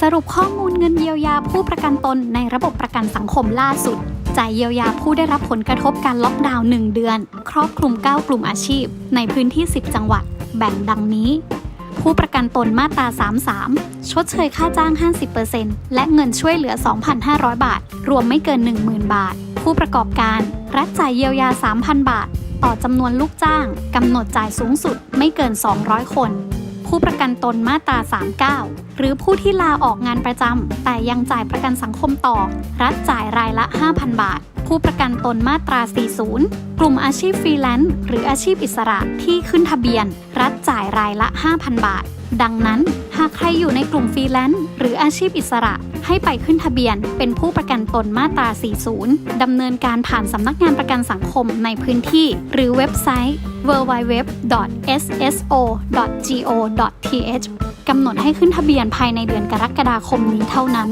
สรุปข้อมูลเงินเยียวยาผู้ประกันตนในระบบประกันสังคมล่าสุดจ่ายเยียวยาผู้ได้รับผลกระทบการล็อกดาวน์ 1 เดือน ครอบคลุม 9 กลุ่มอาชีพ ในพื้นที่ 10 จังหวัด แบ่งดังนี้ ผู้ประกันตนมาตรา 33 ชดเชยค่าจ้าง 50%และเงินช่วยเหลือ 2,500 บาท รวมไม่เกิน 10,000 บาท ผู้ประกอบการ รัฐจ่ายเยียวยา 3,000 บาท ต่อจำนวนลูกจ้างกำหนดจ่ายสูงสุดไม่เกิน 200 คน ผู้ประกันตนมาตรา 39 หรือผู้ที่ลาออกงานประจำแต่ยังจ่ายประกันสังคมต่อ รัฐจ่ายรายละ 5,000 บาท ผู้ประกันตนมาตรา 40 กลุ่มอาชีพฟรีแลนซ์หรืออาชีพอิสระที่ขึ้นทะเบียน รัฐจ่ายรายละ 5,000 บาท ดังนั้น หากใครอยู่ในกลุ่มฟรีแลนซ์หรืออาชีพอิสระ ให้ไปขึ้นทะเบียน เป็นผู้ประกันตนมาตรา 40 ดำเนินการผ่านสำนักงานประกันสังคมในพื้นที่ หรือเว็บไซต์ www.sso.go.th กำหนดให้ขึ้นทะเบียนภายในเดือนกรกฎาคมนี้เท่านั้น